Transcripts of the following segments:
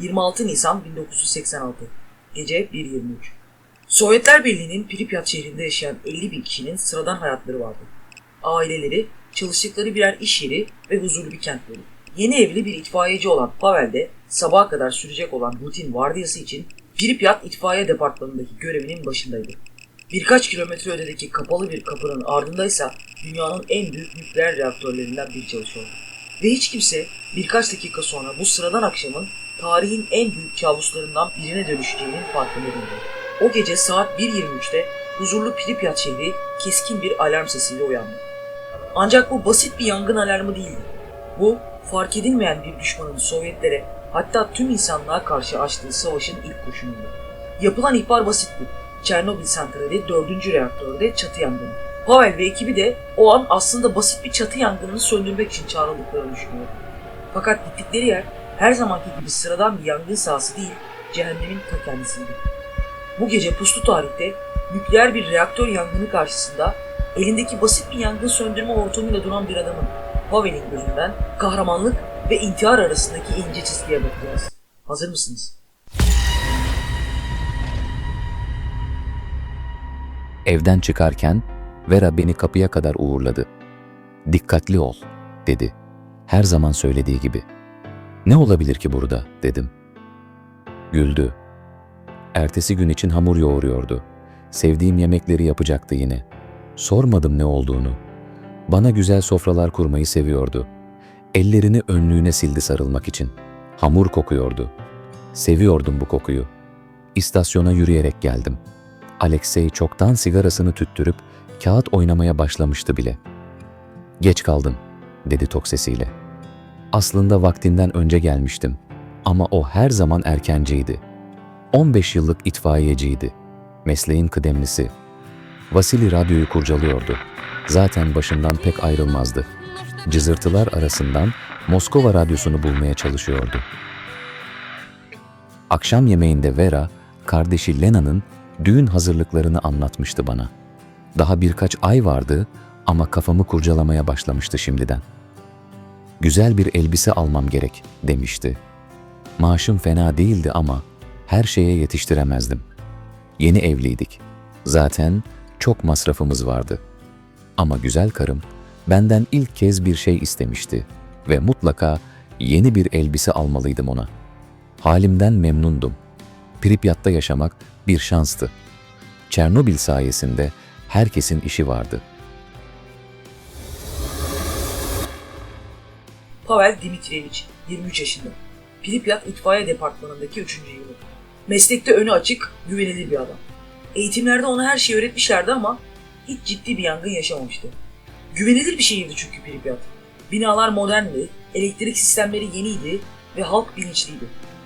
26 Nisan 1986 Gece 1.23 Sovyetler Birliği'nin Pripyat şehrinde yaşayan 50 bin kişinin sıradan hayatları vardı. Aileleri, çalıştıkları birer iş yeri ve huzurlu bir kentleri. Yeni evli bir itfaiyeci olan Pavel de sabaha kadar sürecek olan rutin vardiyası için Pripyat itfaiye departmanındaki görevinin başındaydı. Birkaç kilometre ötedeki kapalı bir kapının ardındaysa dünyanın en büyük nükleer reaktörlerinden biri çalışıyordu. Ve hiç kimse birkaç dakika sonra bu sıradan akşamın tarihin en büyük kabuslarından birine dönüşeceğinin farkında değildi. O gece saat 1.23'te huzurlu Pripyat şehri keskin bir alarm sesiyle uyandı. Ancak bu basit bir yangın alarmı değildi. Bu fark edilmeyen bir düşmanın Sovyetlere hatta tüm insanlığa karşı açtığı savaşın ilk kurşunuydu. Yapılan ihbar basitti. Çernobil santrali 4. reaktörde çatı yangını. Pavel ve ekibi de o an aslında basit bir çatı yangınını söndürmek için çağrıldıklarını düşünüyordu. Fakat gittikleri yer her zamanki gibi sıradan bir yangın sahası değil, cehennemin ta kendisiydi. Bu gece puslu tarihte nükleer bir reaktör yangını karşısında elindeki basit bir yangın söndürme hortumuyla duran bir adamın Pavel'in gözünden kahramanlık ve intihar arasındaki ince çizgiye bakacağız. Hazır mısınız? Evden çıkarken Vera beni kapıya kadar uğurladı. Dikkatli ol, dedi. Her zaman söylediği gibi. Ne olabilir ki burada, dedim. Güldü. Ertesi gün için hamur yoğuruyordu. Sevdiğim yemekleri yapacaktı yine. Sormadım ne olduğunu. Bana güzel sofralar kurmayı seviyordu. Ellerini önlüğüne sildi sarılmak için. Hamur kokuyordu. Seviyordum bu kokuyu. İstasyona yürüyerek geldim. Alexey çoktan sigarasını tüttürüp kağıt oynamaya başlamıştı bile. Geç kaldın, dedi tok sesiyle. Aslında vaktinden önce gelmiştim ama o her zaman erkenciydi. 15 yıllık itfaiyeciydi. Mesleğin kıdemlisi. Vasili radyoyu kurcalıyordu. Zaten başından pek ayrılmazdı. Cızırtılar arasından Moskova radyosunu bulmaya çalışıyordu. Akşam yemeğinde Vera, kardeşi Lena'nın düğün hazırlıklarını anlatmıştı bana. Daha birkaç ay vardı ama kafamı kurcalamaya başlamıştı şimdiden. Güzel bir elbise almam gerek demişti. Maaşım fena değildi ama her şeye yetiştiremezdim. Yeni evliydik. Zaten çok masrafımız vardı. Ama güzel karım benden ilk kez bir şey istemişti ve mutlaka yeni bir elbise almalıydım ona. Halimden memnundum. Pripyat'ta yaşamak bir şanstı. Çernobil sayesinde herkesin işi vardı. Pavel Dimitrievich, 23 yaşında. Pripyat itfaiye departmanındaki 3. yılı. Meslekte önü açık, güvenilir bir adam. Eğitimlerde ona her şeyi öğretmişlerdi ama hiç ciddi bir yangın yaşamamıştı. Güvenilir bir şehirdi çünkü Pripyat. Binalar moderndi, elektrik sistemleri yeniydi ve halk bilinçliydi.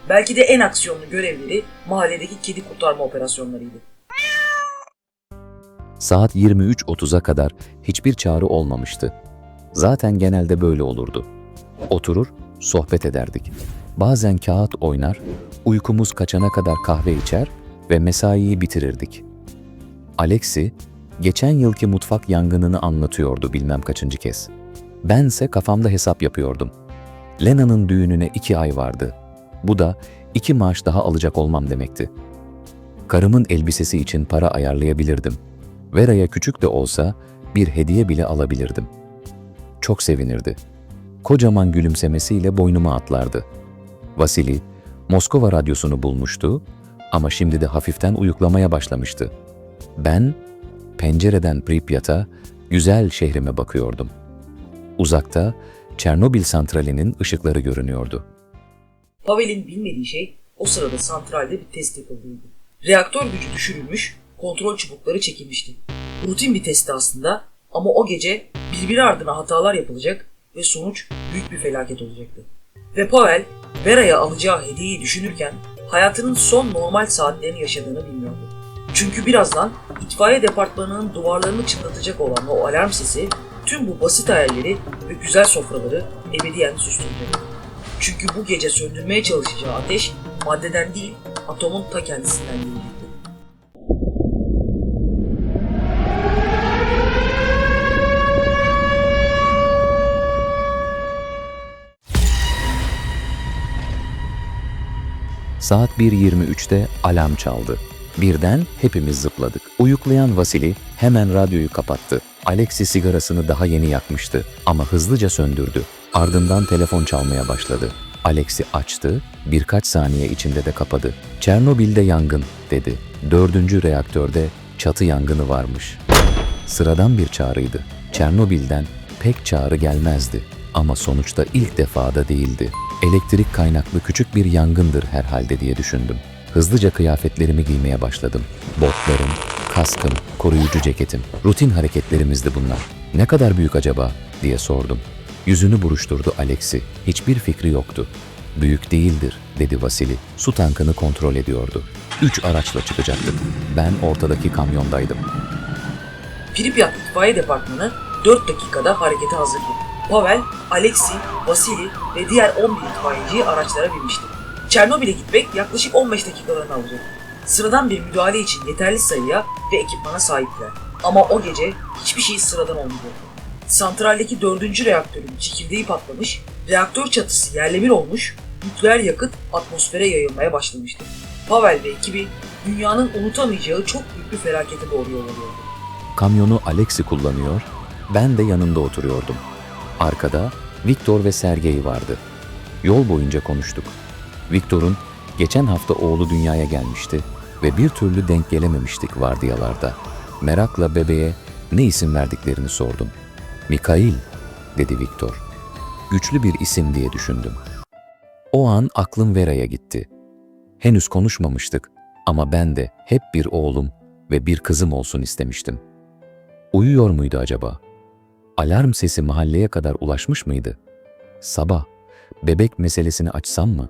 Belki de en aksiyonlu görevleri mahalledeki kedi kurtarma operasyonlarıydı. Saat 23.30'a kadar hiçbir çağrı olmamıştı. Zaten genelde böyle olurdu. Oturur, sohbet ederdik. Bazen kağıt oynar, uykumuz kaçana kadar kahve içer ve mesaiyi bitirirdik. Alexi, geçen yılki mutfak yangınını anlatıyordu bilmem kaçıncı kez. Bense kafamda hesap yapıyordum. Lena'nın düğününe iki ay vardı. Bu da iki maaş daha alacak olmam demekti. Karımın elbisesi için para ayarlayabilirdim. Vera'ya küçük de olsa bir hediye bile alabilirdim. Çok sevinirdi. Kocaman gülümsemesiyle boynuma atlardı. Vasili, Moskova radyosunu bulmuştu ama şimdi de hafiften uyuklamaya başlamıştı. Ben, pencereden Pripyat'a, güzel şehrime bakıyordum. Uzakta, Çernobil santralinin ışıkları görünüyordu. Pavel'in bilmediği şey o sırada santralde bir test yapıldığıydı. Reaktör gücü düşürülmüş, kontrol çubukları çekilmişti. Rutin bir testti aslında ama o gece birbiri ardına hatalar yapılacak ve sonuç büyük bir felaket olacaktı. Ve Pavel, Vera'ya alacağı hediyeyi düşünürken hayatının son normal saatlerini yaşadığını bilmiyordu. Çünkü birazdan itfaiye departmanının duvarlarını çınlatacak olan o alarm sesi tüm bu basit hayalleri ve güzel sofraları ebediyen susturuyordu. Çünkü bu gece söndürmeye çalışacağı ateş maddeden değil atomun ta kendisinden gelecekti. Saat 1.23'te alarm çaldı. Birden hepimiz zıpladık. Uyuklayan Vasili hemen radyoyu kapattı. Alexi sigarasını daha yeni yakmıştı ama hızlıca söndürdü. Ardından telefon çalmaya başladı. Alexi açtı, birkaç saniye içinde de kapadı. Çernobil'de yangın dedi. Dördüncü reaktörde çatı yangını varmış. Sıradan bir çağrıydı. Çernobil'den pek çağrı gelmezdi. Ama sonuçta ilk defada değildi. Elektrik kaynaklı küçük bir yangındır herhalde diye düşündüm. Hızlıca kıyafetlerimi giymeye başladım. Botlarım, kaskım, koruyucu ceketim. Rutin hareketlerimizdi bunlar. Ne kadar büyük acaba diye sordum. Yüzünü buruşturdu Alexi. Hiçbir fikri yoktu. Büyük değildir dedi Vasili. Su tankını kontrol ediyordu. Üç araçla çıkacaktık. Ben ortadaki kamyondaydım. Pripyat itfaiye departmanı 4 dakikada harekete hazırdı. Pavel, Alexi, Vasili ve diğer 11 itfaiyeci araçlara binmişti. Çernobil'e gitmek yaklaşık 15 dakikalarını alacak. Sıradan bir müdahale için yeterli sayıya ve ekipmana sahipler. Ama o gece hiçbir şey sıradan olmayacaktı. Santraldeki 4. reaktörün çekirdeği patlamış, reaktör çatısı yerle bir olmuş, nükleer yakıt atmosfere yayılmaya başlamıştı. Pavel ve ekibi dünyanın unutamayacağı çok büyük bir felakete doğru yol alıyordu. Kamyonu Alexi kullanıyor, ben de yanında oturuyordum. Arkada Viktor ve Sergey vardı. Yol boyunca konuştuk. Viktor'un geçen hafta oğlu dünyaya gelmişti ve bir türlü denk gelememiştik vardiyalarda. Merakla bebeğe ne isim verdiklerini sordum. Mikail, dedi Viktor. Güçlü bir isim diye düşündüm. O an aklım Vera'ya gitti. Henüz konuşmamıştık ama ben de hep bir oğlum ve bir kızım olsun istemiştim. Uyuyor muydu acaba? Alarm sesi mahalleye kadar ulaşmış mıydı? Sabah, bebek meselesini açsam mı?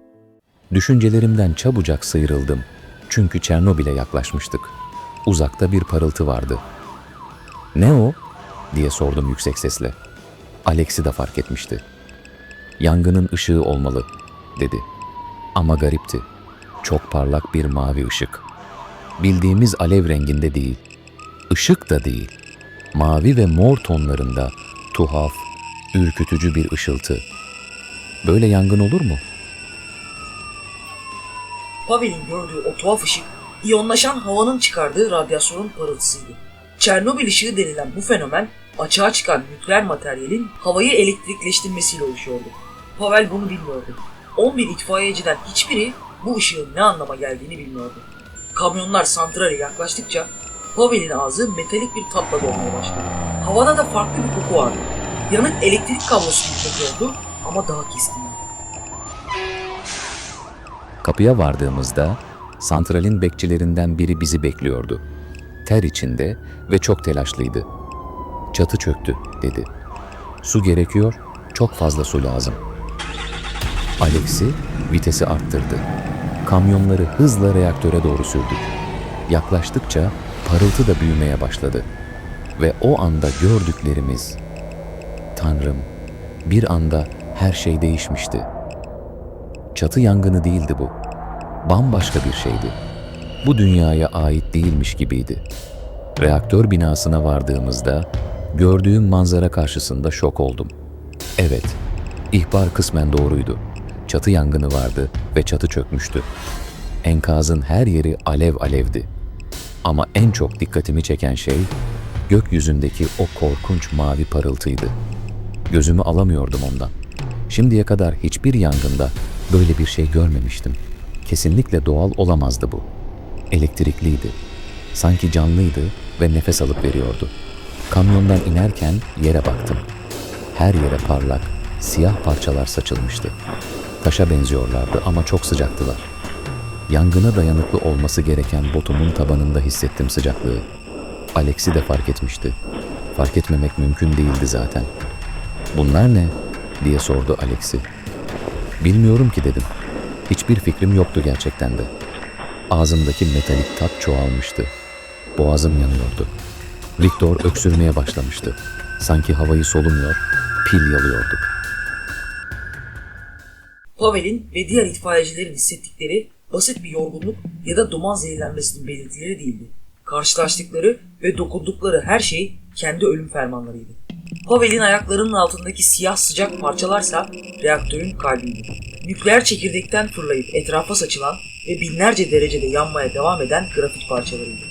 Düşüncelerimden çabucak sıyrıldım. Çünkü Çernobil'e yaklaşmıştık. Uzakta bir parıltı vardı. Ne o? diye sordum yüksek sesle. Alex'i de fark etmişti. Yangının ışığı olmalı, dedi. Ama garipti. Çok parlak bir mavi ışık. Bildiğimiz alev renginde değil. Işık da değil mavi ve mor tonlarında tuhaf, ürkütücü bir ışıltı. Böyle yangın olur mu? Pavel'in gördüğü o tuhaf ışık, iyonlaşan havanın çıkardığı radyasyonun parıltısıydı. Çernobil ışığı denilen bu fenomen, açığa çıkan nükleer materyalin havayı elektrikleştirmesiyle oluşuyordu. Pavel bunu bilmiyordu. 11 itfaiyeciden hiçbiri bu ışığın ne anlama geldiğini bilmiyordu. Kamyonlar santrale yaklaştıkça Pavel'in ağzı metalik bir tatla dolmaya başladı. Havada da farklı bir koku vardı. Yanık elektrik kablosu gibi kokuyordu ama daha keskin. Kapıya vardığımızda santralin bekçilerinden biri bizi bekliyordu. Ter içinde ve çok telaşlıydı. Çatı çöktü dedi. Su gerekiyor, çok fazla su lazım. Alexi vitesi arttırdı. Kamyonları hızla reaktöre doğru sürdü. Yaklaştıkça parıltı da büyümeye başladı. Ve o anda gördüklerimiz, Tanrım, bir anda her şey değişmişti. Çatı yangını değildi bu. Bambaşka bir şeydi. Bu dünyaya ait değilmiş gibiydi. Reaktör binasına vardığımızda gördüğüm manzara karşısında şok oldum. Evet, ihbar kısmen doğruydu. Çatı yangını vardı ve çatı çökmüştü. Enkazın her yeri alev alevdi. Ama en çok dikkatimi çeken şey gökyüzündeki o korkunç mavi parıltıydı. Gözümü alamıyordum ondan. Şimdiye kadar hiçbir yangında böyle bir şey görmemiştim. Kesinlikle doğal olamazdı bu. Elektrikliydi. Sanki canlıydı ve nefes alıp veriyordu. Kamyondan inerken yere baktım. Her yere parlak, siyah parçalar saçılmıştı. Taşa benziyorlardı ama çok sıcaktılar. Yangına dayanıklı olması gereken botumun tabanında hissettim sıcaklığı. Alex'i de fark etmişti. Fark etmemek mümkün değildi zaten. Bunlar ne? diye sordu Alex'i. Bilmiyorum ki dedim. Hiçbir fikrim yoktu gerçekten de. Ağzımdaki metalik tat çoğalmıştı. Boğazım yanıyordu. Viktor öksürmeye başlamıştı. Sanki havayı solumuyor, pil yalıyorduk. Pavel'in ve diğer itfaiyecilerin hissettikleri basit bir yorgunluk ya da duman zehirlenmesinin belirtileri değildi. Karşılaştıkları ve dokundukları her şey kendi ölüm fermanlarıydı. Pavel'in ayaklarının altındaki siyah sıcak parçalarsa reaktörün kalbiydi. Nükleer çekirdekten fırlayıp etrafa saçılan ve binlerce derecede yanmaya devam eden grafit parçalarıydı.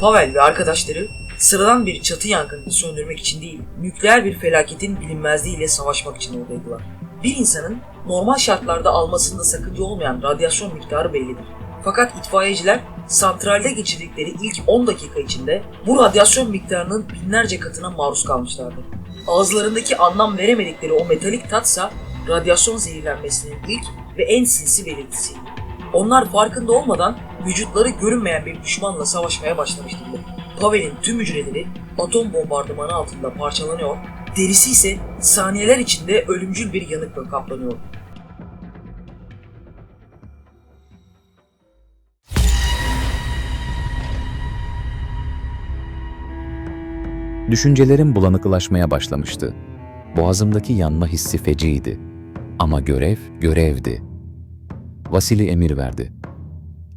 Pavel ve arkadaşları sıradan bir çatı yangınını söndürmek için değil, nükleer bir felaketin bilinmezliğiyle savaşmak için oradaydılar. Bir insanın normal şartlarda almasında sakınca olmayan radyasyon miktarı bellidir. Fakat itfaiyeciler santralde geçirdikleri ilk 10 dakika içinde bu radyasyon miktarının binlerce katına maruz kalmışlardı. Ağızlarındaki anlam veremedikleri o metalik tatsa radyasyon zehirlenmesinin ilk ve en sinsi belirtisiydi. Onlar farkında olmadan vücutları görünmeyen bir düşmanla savaşmaya başlamıştı bile. Pavel'in tüm hücreleri atom bombardımanı altında parçalanıyor, derisi ise saniyeler içinde ölümcül bir yanıkla kaplanıyordu. Düşüncelerim bulanıklaşmaya başlamıştı. Boğazımdaki yanma hissi feciydi. Ama görev görevdi. Vasili emir verdi.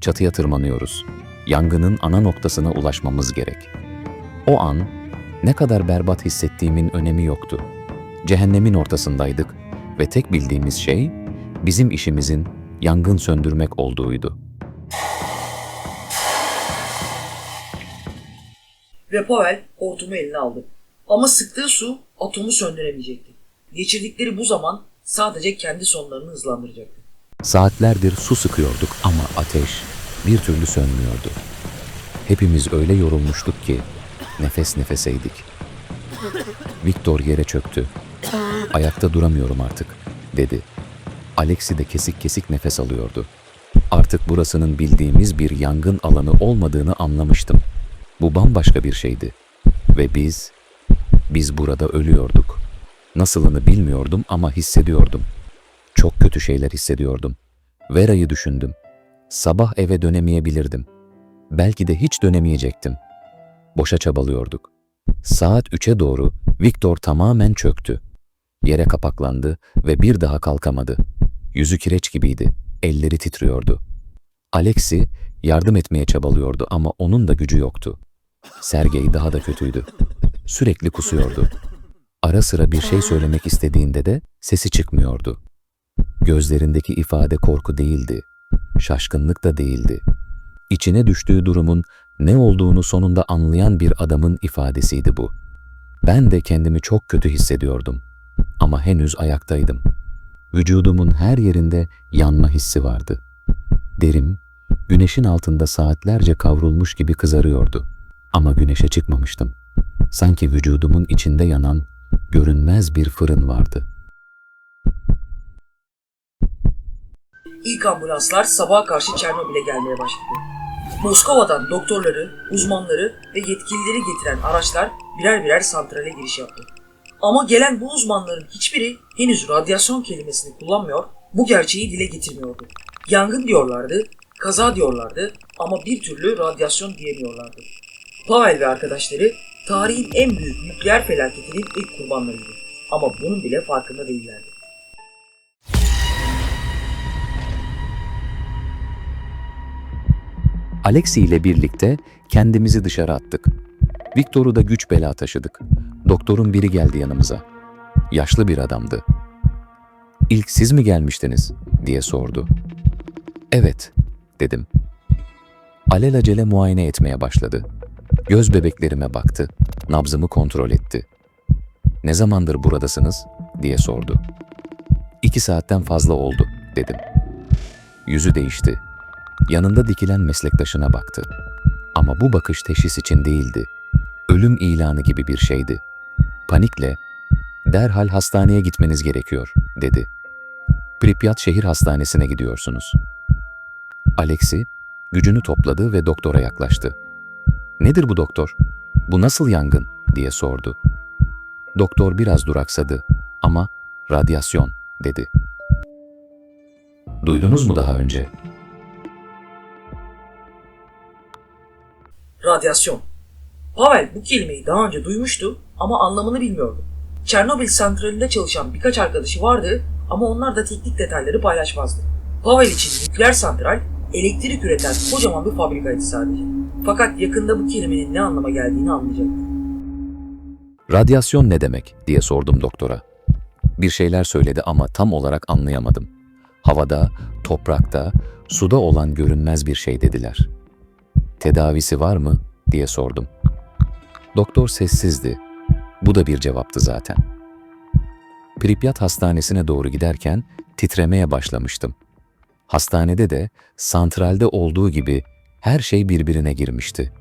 Çatıya tırmanıyoruz. Yangının ana noktasına ulaşmamız gerek. O an ne kadar berbat hissettiğimin önemi yoktu. Cehennemin ortasındaydık ve tek bildiğimiz şey bizim işimizin yangın söndürmek olduğuydu. Ve Pavel hortumu eline aldı. Ama sıktığı su atomu söndüremeyecekti. Geçirdikleri bu zaman sadece kendi sonlarını hızlandıracaktı. Saatlerdir su sıkıyorduk ama ateş bir türlü sönmüyordu. Hepimiz öyle yorulmuştuk ki nefes nefeseydik. Viktor yere çöktü. Ayakta duramıyorum artık dedi. Alexi de kesik kesik nefes alıyordu. Artık burasının bildiğimiz bir yangın alanı olmadığını anlamıştım. Bu bambaşka bir şeydi. Ve biz, biz burada ölüyorduk. Nasılını bilmiyordum ama hissediyordum. Çok kötü şeyler hissediyordum. Vera'yı düşündüm. Sabah eve dönemeyebilirdim. Belki de hiç dönemeyecektim. Boşa çabalıyorduk. Saat 3'e doğru Viktor tamamen çöktü. Yere kapaklandı ve bir daha kalkamadı. Yüzü kireç gibiydi. Elleri titriyordu. Alexi yardım etmeye çabalıyordu ama onun da gücü yoktu. Sergey daha da kötüydü. Sürekli kusuyordu. Ara sıra bir şey söylemek istediğinde de sesi çıkmıyordu. Gözlerindeki ifade korku değildi, şaşkınlık da değildi. İçine düştüğü durumun ne olduğunu sonunda anlayan bir adamın ifadesiydi bu. Ben de kendimi çok kötü hissediyordum. Ama henüz ayaktaydım. Vücudumun her yerinde yanma hissi vardı. Derim, güneşin altında saatlerce kavrulmuş gibi kızarıyordu. Ama güneşe çıkmamıştım. Sanki vücudumun içinde yanan görünmez bir fırın vardı. İlk ambulanslar sabaha karşı Çernobil'e gelmeye başladı. Moskova'dan doktorları, uzmanları ve yetkilileri getiren araçlar birer birer santrale giriş yaptı. Ama gelen bu uzmanların hiçbiri henüz radyasyon kelimesini kullanmıyor, bu gerçeği dile getirmiyordu. Yangın diyorlardı, kaza diyorlardı ama bir türlü radyasyon diyemiyorlardı. Pavel ve arkadaşları tarihin en büyük nükleer felaketinin ilk kurbanlarıydı. Ama bunun bile farkında değillerdi. Alexi ile birlikte kendimizi dışarı attık. Viktor'u da güç bela taşıdık. Doktorun biri geldi yanımıza. Yaşlı bir adamdı. İlk siz mi gelmiştiniz diye sordu. Evet dedim. Alelacele muayene etmeye başladı. Göz bebeklerime baktı. Nabzımı kontrol etti. Ne zamandır buradasınız diye sordu. İki saatten fazla oldu dedim. Yüzü değişti. Yanında dikilen meslektaşına baktı. Ama bu bakış teşhis için değildi. Ölüm ilanı gibi bir şeydi. Panikle, derhal hastaneye gitmeniz gerekiyor, dedi. Pripyat şehir hastanesine gidiyorsunuz. Alexi, gücünü topladı ve doktora yaklaştı. Nedir bu doktor? Bu nasıl yangın? diye sordu. Doktor biraz duraksadı ama radyasyon, dedi. Duydunuz mu daha önce? Radyasyon. Pavel bu kelimeyi daha önce duymuştu ama anlamını bilmiyordu. Çernobil santralinde çalışan birkaç arkadaşı vardı ama onlar da teknik detayları paylaşmazdı. Pavel için nükleer santral elektrik üreten kocaman bir fabrikaydı sadece. Fakat yakında bu kelimenin ne anlama geldiğini anlayacaktı. Radyasyon ne demek diye sordum doktora. Bir şeyler söyledi ama tam olarak anlayamadım. Havada, toprakta, suda olan görünmez bir şey dediler. Tedavisi var mı diye sordum. Doktor sessizdi. Bu da bir cevaptı zaten. Pripyat hastanesine doğru giderken titremeye başlamıştım. Hastanede de santralde olduğu gibi her şey birbirine girmişti.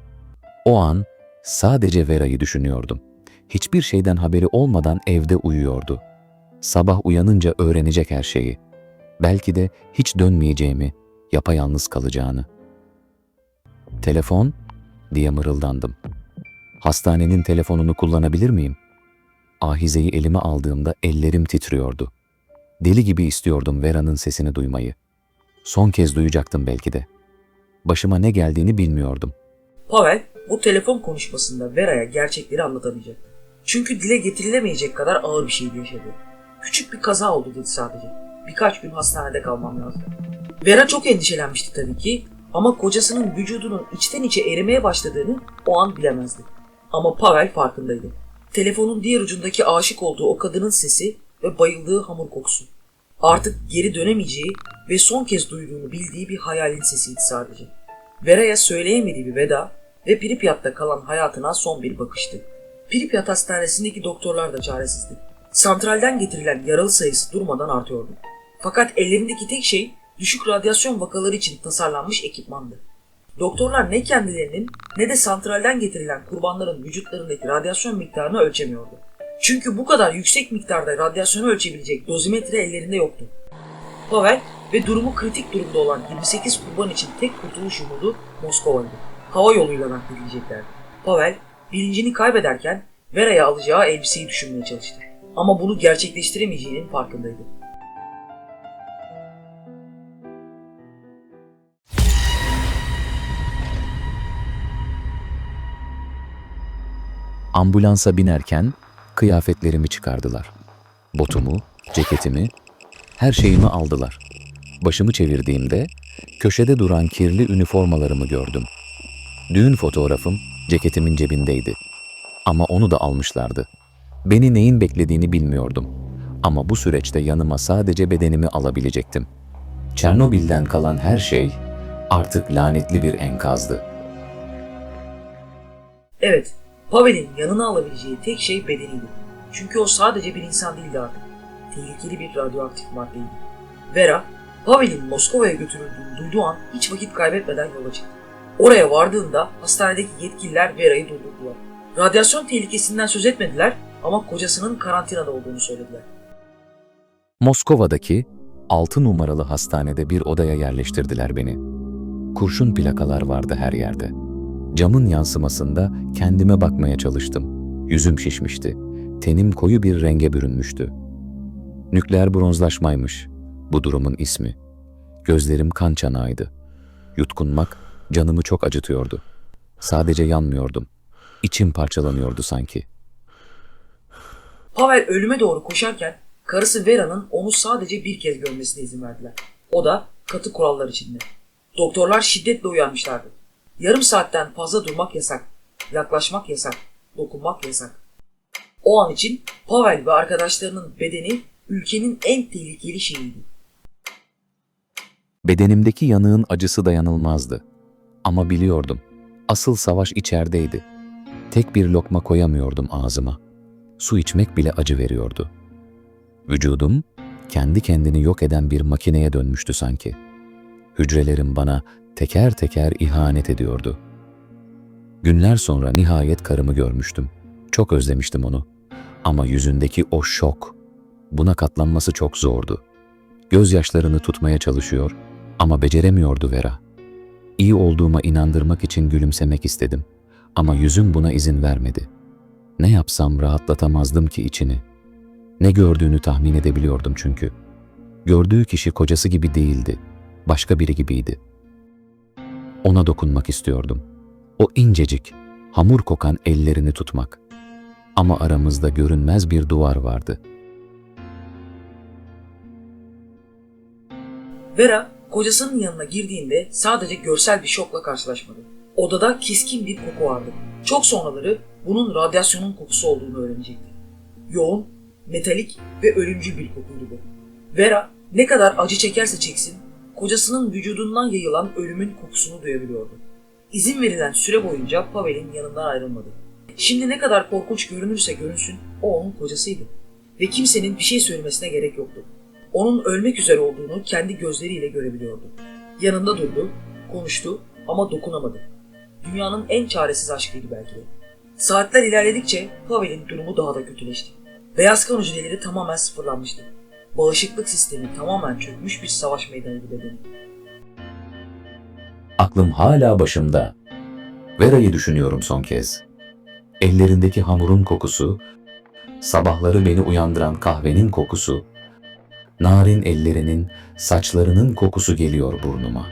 O an sadece Vera'yı düşünüyordum. Hiçbir şeyden haberi olmadan evde uyuyordu. Sabah uyanınca öğrenecek her şeyi. Belki de hiç dönmeyeceğimi, yapayalnız kalacağını. Telefon diye mırıldandım. Hastanenin telefonunu kullanabilir miyim? Ahizeyi elime aldığımda ellerim titriyordu. Deli gibi istiyordum Vera'nın sesini duymayı. Son kez duyacaktım belki de. Başıma ne geldiğini bilmiyordum. Pavel bu telefon konuşmasında Vera'ya gerçekleri anlatamayacak. Çünkü dile getirilemeyecek kadar ağır bir şeydi yaşadı. Küçük bir kaza oldu dedi sadece. Birkaç gün hastanede kalmam lazım. Vera çok endişelenmişti tabii ki ama kocasının vücudunun içten içe erimeye başladığını o an bilemezdi. Ama Pavel farkındaydı. Telefonun diğer ucundaki aşık olduğu o kadının sesi ve bayıldığı hamur kokusu. Artık geri dönemeyeceği ve son kez duyduğunu bildiği bir hayalin sesiydi sadece. Vera'ya söyleyemediği bir veda ve Pripyat'ta kalan hayatına son bir bakıştı. Pripyat hastanesindeki doktorlar da çaresizdi. Santralden getirilen yaralı sayısı durmadan artıyordu. Fakat ellerindeki tek şey düşük radyasyon vakaları için tasarlanmış ekipmandı. Doktorlar ne kendilerinin ne de santralden getirilen kurbanların vücutlarındaki radyasyon miktarını ölçemiyordu. Çünkü bu kadar yüksek miktarda radyasyonu ölçebilecek dozimetre ellerinde yoktu. Pavel ve durumu kritik durumda olan 28 kurban için tek kurtuluş umudu Moskova'ydı. Hava yoluyla nakledileceklerdi. Pavel bilincini kaybederken Vera'ya alacağı elbiseyi düşünmeye çalıştı. Ama bunu gerçekleştiremeyeceğinin farkındaydı. Ambulansa binerken kıyafetlerimi çıkardılar. Botumu, ceketimi, her şeyimi aldılar. Başımı çevirdiğimde köşede duran kirli üniformalarımı gördüm. Düğün fotoğrafım ceketimin cebindeydi. Ama onu da almışlardı. Beni neyin beklediğini bilmiyordum. Ama bu süreçte yanıma sadece bedenimi alabilecektim. Çernobil'den kalan her şey artık lanetli bir enkazdı. Evet, Pavel'in yanına alabileceği tek şey bedeniydi. Çünkü o sadece bir insan değildi artık. Tehlikeli bir radyoaktif maddeydi. Vera, Pavel'in Moskova'ya götürüldüğünü duyduğu an hiç vakit kaybetmeden yola çıktı. Oraya vardığında hastanedeki yetkililer Vera'yı durdurdular. Radyasyon tehlikesinden söz etmediler ama kocasının karantinada olduğunu söylediler. Moskova'daki 6 numaralı hastanede bir odaya yerleştirdiler beni. Kurşun plakalar vardı her yerde. Camın yansımasında kendime bakmaya çalıştım. Yüzüm şişmişti. Tenim koyu bir renge bürünmüştü. Nükleer bronzlaşmaymış bu durumun ismi. Gözlerim kan çanağıydı. Yutkunmak canımı çok acıtıyordu. Sadece yanmıyordum. İçim parçalanıyordu sanki. Pavel ölüme doğru koşarken karısı Vera'nın onu sadece bir kez görmesine izin verdiler. O da katı kurallar içinde. Doktorlar şiddetle uyarmışlardı. Yarım saatten fazla durmak yasak. Yaklaşmak yasak. Dokunmak yasak. O an için Pavel ve arkadaşlarının bedeni ülkenin en tehlikeli şeyiydi. Bedenimdeki yanığın acısı dayanılmazdı. Ama biliyordum. Asıl savaş içerideydi. Tek bir lokma koyamıyordum ağzıma. Su içmek bile acı veriyordu. Vücudum kendi kendini yok eden bir makineye dönmüştü sanki. Hücrelerim bana teker teker ihanet ediyordu. Günler sonra nihayet karımı görmüştüm. Çok özlemiştim onu. Ama yüzündeki o şok, buna katlanması çok zordu. Gözyaşlarını tutmaya çalışıyor ama beceremiyordu Vera. İyi olduğuma inandırmak için gülümsemek istedim ama yüzüm buna izin vermedi. Ne yapsam rahatlatamazdım ki içini. Ne gördüğünü tahmin edebiliyordum çünkü. Gördüğü kişi kocası gibi değildi. Başka biri gibiydi. Ona dokunmak istiyordum. O incecik, hamur kokan ellerini tutmak. Ama aramızda görünmez bir duvar vardı. Vera kocasının yanına girdiğinde sadece görsel bir şokla karşılaşmadı. Odada keskin bir koku vardı. Çok sonraları bunun radyasyonun kokusu olduğunu öğrenecekti. Yoğun, metalik ve ölümcül bir kokuydu bu. Vera Ne kadar acı çekerse çeksin, kocasının vücudundan yayılan ölümün kokusunu duyabiliyordu. İzin verilen süre boyunca Pavel'in yanından ayrılmadı. Şimdi ne kadar korkunç görünürse görünsün, o onun kocasıydı. Ve kimsenin bir şey söylemesine gerek yoktu. Onun ölmek üzere olduğunu kendi gözleriyle görebiliyordu. Yanında durdu, konuştu ama dokunamadı. Dünyanın en çaresiz aşkıydı belki de. Saatler ilerledikçe Pavel'in durumu daha da kötüleşti. Beyaz kan hücreleri tamamen sıfırlanmıştı. Bağışıklık sistemi tamamen çökmüş bir savaş meydanıydı bedeni. Aklım hala başımda. Vera'yı düşünüyorum son kez. Ellerindeki hamurun kokusu, sabahları beni uyandıran kahvenin kokusu, narin ellerinin, saçlarının kokusu geliyor burnuma.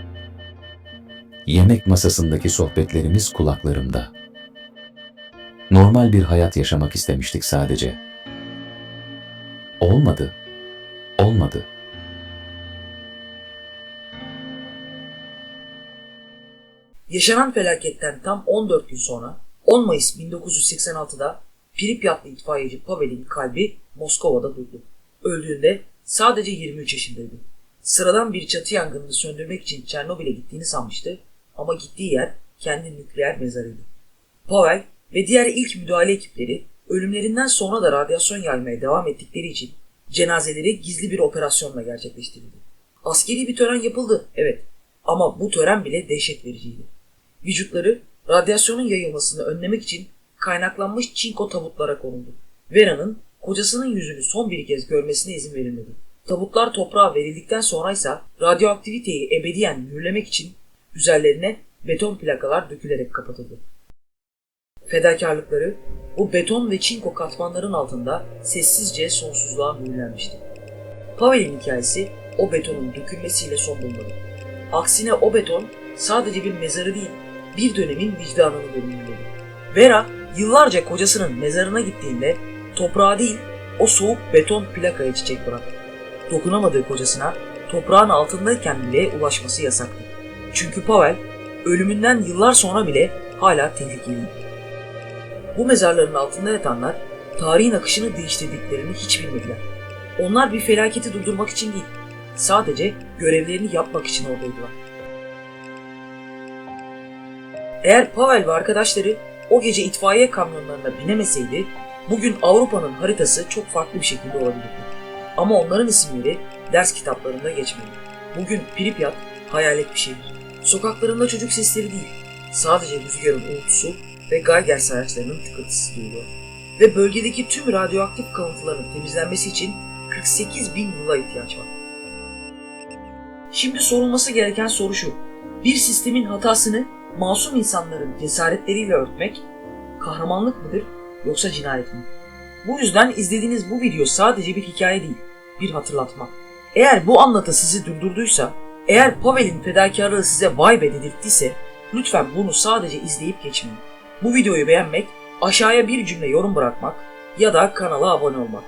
Yemek masasındaki sohbetlerimiz kulaklarımda. Normal bir hayat yaşamak istemiştik sadece. Olmadı. Olmadı. Yaşanan felaketten tam 14 gün sonra 10 Mayıs 1986'da Pripyatlı itfaiyeci Pavel'in kalbi Moskova'da durdu. Öldüğünde sadece 23 yaşındaydı. Sıradan bir çatı yangınını söndürmek için Çernobil'e gittiğini sanmıştı ama gittiği yer kendi nükleer mezarıydı. Pavel ve diğer ilk müdahale ekipleri ölümlerinden sonra da radyasyon yaymaya devam ettikleri için cenazeleri gizli bir operasyonla gerçekleştirildi. Askeri bir tören yapıldı, evet. Ama bu tören bile dehşet vericiydi. Vücutları radyasyonun yayılmasını önlemek için kaynaklanmış çinko tabutlara konuldu. Vera'nın kocasının yüzünü son bir kez görmesine izin verilmedi. Tabutlar toprağa verildikten sonra ise radyoaktiviteyi ebediyen mühürlemek için üzerlerine beton plakalar dökülerek kapatıldı. Fedakarlıkları bu beton ve çinko katmanların altında sessizce sonsuzluğa mühürlenmişti. Pavel'in hikayesi o betonun dökülmesiyle son bulmadı. Aksine o beton sadece bir mezarı değil, bir dönemin vicdanını bölümledi. Vera yıllarca kocasının mezarına gittiğinde toprağa değil o soğuk beton plakaya çiçek bıraktı. Dokunamadığı kocasına toprağın altındayken bile ulaşması yasaktı. Çünkü Pavel ölümünden yıllar sonra bile hala tehlikeliydi. Bu mezarların altında yatanlar tarihin akışını değiştirdiklerini hiç bilmediler. Onlar bir felaketi durdurmak için değil, sadece görevlerini yapmak için oradaydılar. Eğer Pavel ve arkadaşları o gece itfaiye kamyonlarına binemeseydi, bugün Avrupa'nın haritası çok farklı bir şekilde olabilirdi. Ama onların isimleri ders kitaplarında geçmedi. Bugün Pripyat hayalet bir şehir. Sokaklarında çocuk sesleri değil, sadece rüzgarın uğultusu ve Geiger sayaçlarının tıkırtısı duyuluyor. Ve bölgedeki tüm radyoaktif kalıntıların temizlenmesi için 48 bin yıla ihtiyaç var. Şimdi sorulması gereken soru şu. Bir sistemin hatasını masum insanların cesaretleriyle örtmek kahramanlık mıdır yoksa cinayet mi? Bu yüzden izlediğiniz bu video sadece bir hikaye değil, bir hatırlatma. Eğer bu anlatı sizi durdurduysa, eğer Pavel'in fedakarlığı size vay be dedirttiyse, lütfen bunu sadece izleyip geçmeyin. Bu videoyu beğenmek, aşağıya bir cümle yorum bırakmak ya da kanala abone olmak.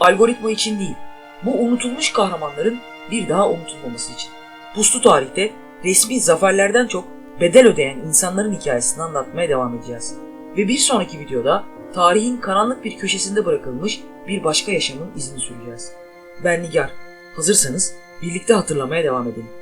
Algoritma için değil, bu unutulmuş kahramanların bir daha unutulmaması için. Puslu tarihte resmi zaferlerden çok bedel ödeyen insanların hikayesini anlatmaya devam edeceğiz. Ve bir sonraki videoda tarihin karanlık bir köşesinde bırakılmış bir başka yaşamın izini süreceğiz. Ben Nigar. Hazırsanız birlikte hatırlamaya devam edelim.